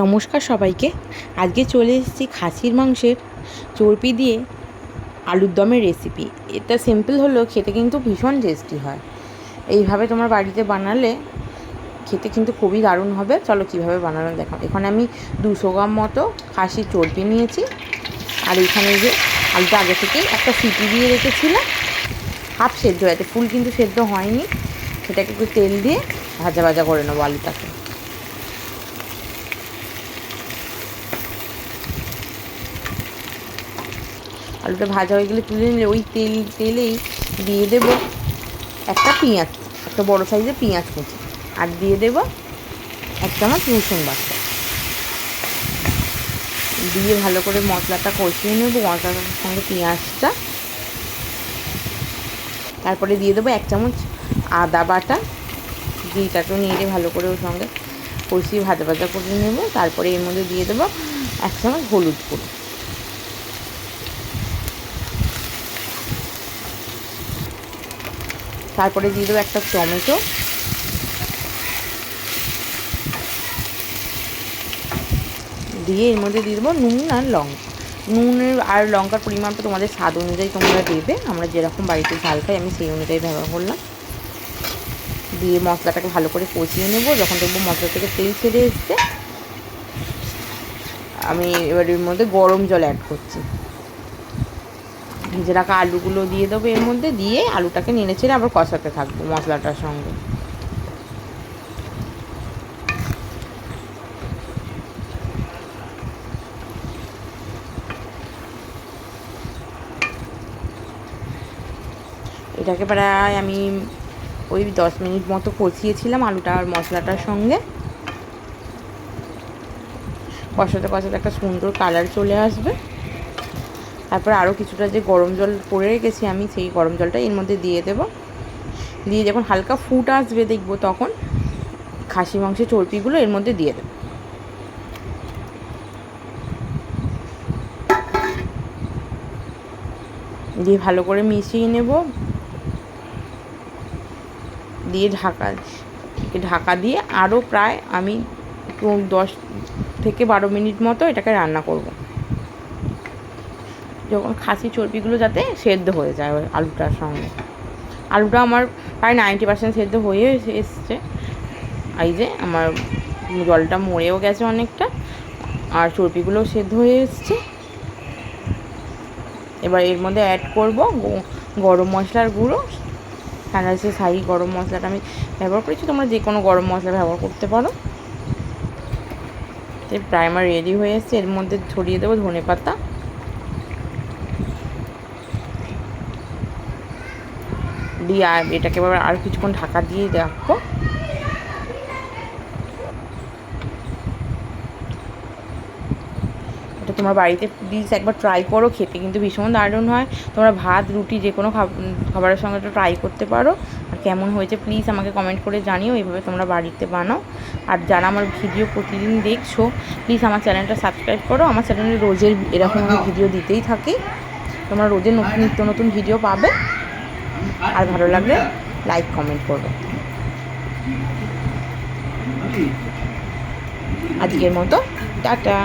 নমস্কার সবাইকে। আজকে চলে এসেছি খাসির মাংসের চর্বি দিয়ে আলুর দমের রেসিপি এটা সিম্পল হলেও খেতে কিন্তু ভীষণ টেস্টি হয়। এইভাবে তোমার বাড়িতে বানালে খেতে কিন্তু খুবই দারুণ হবে। চলো কীভাবে বানানো দেখো। এখানে আমি দুশো গ্রাম মতো খাসির চর্বি নিয়েছি। আর এখানে যে আলুটা আগে থেকেই একটা সিটি দিয়ে রেখেছিলাম। হাফ সেদ্ধ হয়েছে। ফুল কিন্তু সেদ্ধ হয়নি। সেটাকে একটু তেল দিয়ে ভাজা ভাজা করে নেব আলুটাকে। আলুটা ভাজা হয়ে গেলে তুলে নিলে, ওই তেল, তেলেই দিয়ে দেব একটা পেঁয়াজ, একটা বড় সাইজের পেঁয়াজ কুচি। আর দিয়ে দেব এক চামচ রসুন বাটা। দিয়ে ভালো করে মশলাটা কষিয়ে নেব, মশলাটার সঙ্গে পেঁয়াজটা। তারপরে দিয়ে দেবো এক চামচ আদা বাটা। ঘিটাকেও নিয়ে ভালো করে ওর সঙ্গে কষিয়ে ভাজা ভাজা করে নেব। তারপরে এর মধ্যে দিয়ে দেবো এক চামচ হলুদ গুঁড়ো। তারপরে দিয়ে দেবো একটা টমেটো। দিয়ে এর মধ্যে দিয়ে দেবো নুন আর লঙ্কা নুনের আর লঙ্কার পরিমাণটা তোমাদের স্বাদ অনুযায়ী তোমরা দেবে। আমরা যেরকম বাড়িতে ঝাল খাই, আমি সেই অনুযায়ী ব্যবহার করলাম। দিয়ে মশলাটাকে ভালো করে কষিয়ে নেব। যখন দেখব মশলা থেকে তেল ছেড়ে এসছে, আমি এবার এর মধ্যে গরম জল অ্যাড করছি। ভেজে রাখা আলুগুলো দিয়ে দেবো এর মধ্যে, দিয়ে আলুটাকে নেড়ে ছেড়ে আবার কষাতে থাকব মশলাটার সঙ্গে। এটাকে প্রায় আমি ওই দশ মিনিট মতো কষিয়েছিলাম আলুটা আর মশলাটার সঙ্গে। কষাতে কষাতে একটা সুন্দর কালার চলে আসবে। তারপর আরও কিছুটা যে গরম জল করে রেখেছি আমি, সেই গরম জলটা এর মধ্যে দিয়ে দেব। দিয়ে যখন হালকা ফুট আসবে দেখব তখন খাসি, মাংসের চর্বিগুলো এর মধ্যে দিয়ে দেবো। দিয়ে ভালো করে মিশিয়ে নেব। দিয়ে ঢাকা ঢাকা দিয়ে আরও প্রায় আমি দশ থেকে বারো মিনিট মতো এটাকে রান্না করব। যখন খাসি চর্বিগুলো যাতে সেদ্ধ হয়ে যায় ওই আলুটার সঙ্গে। আলুটা আমার প্রায় নাইনটি পার্সেন্ট সেদ্ধ হয়ে এসছে। এই যে আমার জলটা মরেও গেছে অনেকটা, আর চর্বিগুলোও সেদ্ধ হয়ে এসছে। এবার এর মধ্যে অ্যাড করব গরম মশলার গুঁড়ো। সানরাইসে সাই গরম মশলাটা আমি ব্যবহার করেছি, তোমরা যে কোনো গরম মশলা ব্যবহার করতে পারো। প্রায় আমার রেডি হয়ে এসছে, এর মধ্যে ছড়িয়ে দেবো ধনে পাতা দিয়ে এটাকে এবার আর কিছুক্ষণ ঢাকা দিয়ে রাখব। এটা তোমার বাড়িতে প্লিজ একবার ট্রাই করো, খেতে কিন্তু ভীষণ দারুণ হয়। তোমরা ভাত, রুটি, যে কোনো খাবারের সঙ্গে তো ট্রাই করতে পারো। আর কেমন হয়েছে প্লিজ আমাকে কমেন্ট করে জানিও, এইভাবে তোমরা বাড়িতে বানাও। আর যারা আমার ভিডিও প্রতিদিন দেখছ প্লিজ আমার চ্যানেলটা সাবস্ক্রাইব করো। আমার চ্যানেলে রোজের এরকম ভিডিও দিতেই থাকি। তোমরা রোজের নতুন নিত্য নতুন ভিডিও পাবে। আর ভালো লাগলে লাইক কমেন্ট করবে। আজকের মতো টাটা।